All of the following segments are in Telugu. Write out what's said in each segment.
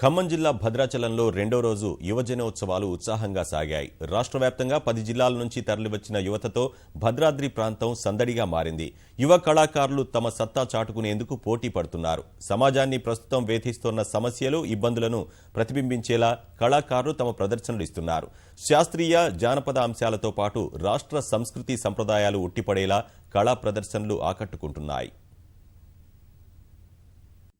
ఖమ్మం జిల్లా భద్రాచలంలో రెండో రోజు యువజనోత్సవాలు ఉత్సాహంగా సాగాయి. రాష్ట్ర వ్యాప్తంగా పది జిల్లాల నుంచి తరలివచ్చిన యువతతో భద్రాద్రి ప్రాంతం సందడిగా మారింది. యువ కళాకారులు తమ సత్తా చాటుకునేందుకు పోటీ పడుతున్నారు. సమాజాన్ని ప్రస్తుతం వేధిస్తోన్న సమస్యలు ఇబ్బందులను ప్రతిబింబించేలా కళాకారులు తమ ప్రదర్శనలు ఇస్తున్నారు. శాస్త్రీయ జానపద అంశాలతో పాటు రాష్ట్ర సంస్కృతి సంప్రదాయాలు ఉట్టిపడేలా కళా ప్రదర్శనలు ఆకట్టుకుంటున్నాయి.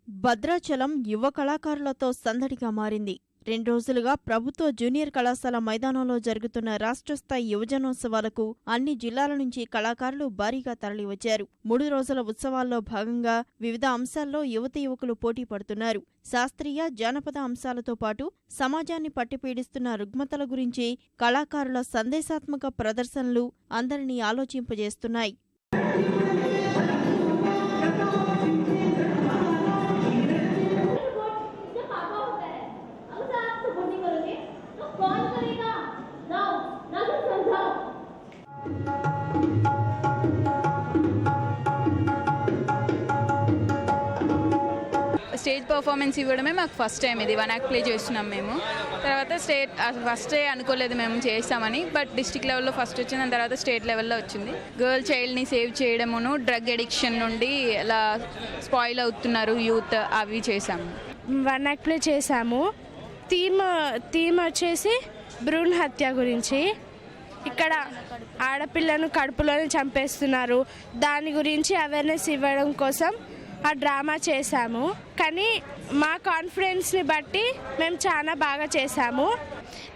భద్రాచలం యువ కళాకారులతో సందడిగా మారింది. రెండు రోజులుగా ప్రభుత్వ జూనియర్ కళాశాల మైదానంలో జరుగుతున్న రాష్ట్రస్థాయి యువజనోత్సవాలకు అన్ని జిల్లాల నుంచి కళాకారులు భారీగా తరలివచ్చారు. మూడు రోజుల ఉత్సవాల్లో భాగంగా వివిధ అంశాల్లో యువత యువకులు పోటీ పడుతున్నారు. శాస్త్రీయ జానపద అంశాలతో పాటు సమాజాన్ని పట్టిపీడిస్తున్న రుగ్మతల గురించి కళాకారుల సందేశాత్మక ప్రదర్శనలు అందరినీ ఆలోచింపజేస్తున్నాయి. స్టేజ్ పర్ఫార్మెన్స్ ఇవ్వడమే మాకు ఫస్ట్ టైం ఇది. వన్ యాక్ట్ ప్లే చేస్తున్నాం మేము. తర్వాత స్టేట్ ఫస్ట్ అనుకోలేదు మేము చేస్తామని బట్ డిస్టిక్ లెవెల్లో ఫస్ట్ వచ్చింది దాని తర్వాత స్టేట్ లెవెల్లో వచ్చింది. గర్ల్ చైల్డ్ని సేవ్ చేయడమును డ్రగ్ అడిక్షన్ నుండి అలా స్పాయిల్ అవుతున్నారు యూత్ అవి చేశాము. వన్ యాక్ట్ ప్లే చేశాము. థీమ్ థీమ్ వచ్చేసి భ్రూణ హత్య గురించి. ఇక్కడ ఆడపిల్లను కడుపులోనే చంపేస్తున్నారు. దాని గురించి అవేర్నెస్ ఇవ్వడం కోసం ఆ డ్రామా చేశాము. కానీ మా కాన్ఫిడెన్స్ని బట్టి మేము చాలా బాగా చేశాము.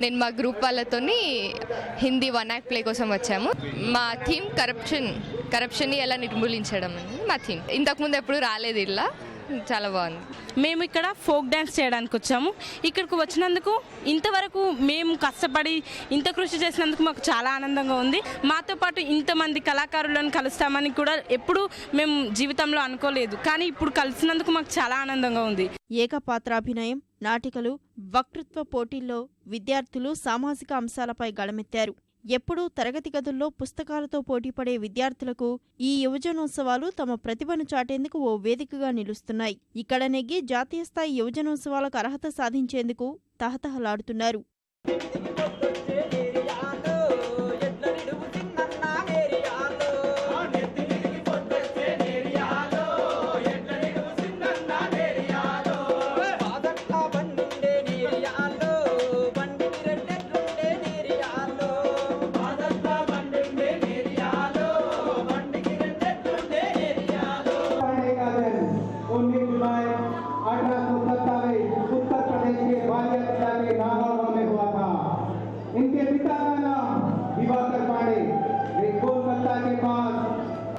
నేను మా గ్రూప్ వాళ్ళతోని హిందీ వన్ యాక్ట్ ప్లే కోసం వచ్చాము. మా థీమ్ కరప్షన్ కరప్షన్ని ఎలా నిర్మూలించడం అని మా థీమ్. ఇంతకుముందు ఎప్పుడు రాలేదు ఇలా. చాలా బాగుంది. మేము ఇక్కడ ఫోక్ డ్యాన్స్ చేయడానికి వచ్చాము. ఇక్కడికి వచ్చినందుకు ఇంతవరకు మేము కష్టపడి ఇంత కృషి చేసినందుకు మాకు చాలా ఆనందంగా ఉంది. మాతో పాటు ఇంతమంది కళాకారులను కలుస్తామని కూడా ఎప్పుడూ మేము జీవితంలో అనుకోలేదు. కానీ ఇప్పుడు కలిసినందుకు మాకు చాలా ఆనందంగా ఉంది. ఏకపాత్రాభినయం నాటికలు వక్తృత్వ పోటీల్లో విద్యార్థులు సామాజిక అంశాలపై గళమెత్తారు. ఎప్పుడూ తరగతి గదుల్లో పుస్తకాలతో పోటీపడే విద్యార్థులకు ఈ యువజనోత్సవాలు తమ ప్రతిభను చాటేందుకు ఓ వేదికగా నిలుస్తున్నాయి. ఇక్కడ నెగ్గి జాతీయ స్థాయి యువజనోత్సవాలకు అర్హత సాధించేందుకు తహతహలాడుతున్నారు.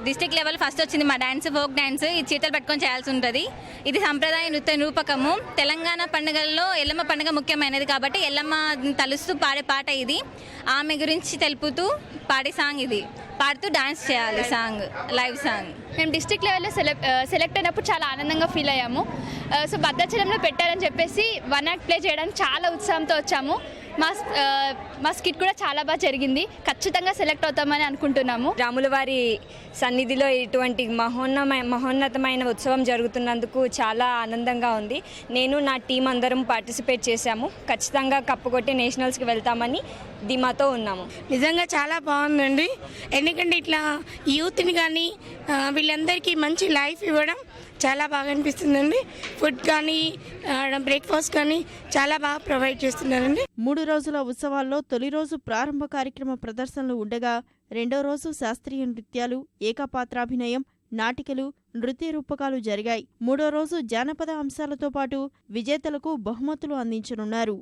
డిస్టిక్ లెవెల్ ఫస్ట్ వచ్చింది మా డ్యాన్స్ ఫోక్ డ్యాన్స్ ఈ చీతలు పట్టుకొని చేయాల్సి ఉంటుంది. ఇది సంప్రదాయ నృత్య రూపకము. తెలంగాణ పండుగల్లో ఎల్లమ్మ పండుగ ముఖ్యమైనది కాబట్టి ఎల్లమ్మ తలుస్తూ పాడే పాట ఇది. ఆమె గురించి తెలుపుతూ పాడే సాంగ్ ఇది. పాడుతూ డాన్స్ చేయాలి సాంగ్ లైవ్ సాంగ్. మేము డిస్ట్రిక్ట్ లెవెల్లో సెలెక్ట్ సెలెక్ట్ అయినప్పుడు చాలా ఆనందంగా ఫీల్ అయ్యాము. సో భద్రాచలంలో పెట్టారని చెప్పేసి వన్ యాక్ట్ ప్లే చేయడానికి చాలా ఉత్సాహంతో వచ్చాము. మా మా స్కిట్ కూడా చాలా బాగా జరిగింది. ఖచ్చితంగా సెలెక్ట్ అవుతామని అనుకుంటున్నాము. రాముల వారి సన్నిధిలో ఇటువంటి మహోన్నమ మహోన్నతమైన ఉత్సవం జరుగుతున్నందుకు చాలా ఆనందంగా ఉంది. నేను నా టీం అందరం పార్టిసిపేట్ చేశాము. ఖచ్చితంగా కప్పుకొట్టి నేషనల్స్కి వెళ్తామని ధీమాతో ఉన్నాము. నిజంగా చాలా బాగుందండి. ఎందుకంటే ఇట్లా యూత్ని కానీ వీళ్ళందరికీ మంచి లైఫ్ ఇవ్వడం చాలా బాగా అనిపిస్తుందండి. ఫుడ్ కానీ బ్రేక్ఫాస్ట్ కానీ చాలా బాగా ప్రొవైడ్ చేస్తున్నారండి. మూడు రోజుల ఉత్సవాల్లో తొలి రోజు ప్రారంభ కార్యక్రమ ప్రదర్శనలు ఉండగా రెండో రోజు శాస్త్రీయ నృత్యాలు ఏకపాత్రాభినయం నాటికలు నృత్య రూపకాలు జరిగాయి. మూడో రోజు జానపద అంశాలతో పాటు విజేతలకు బహుమతులు అందించనున్నారు.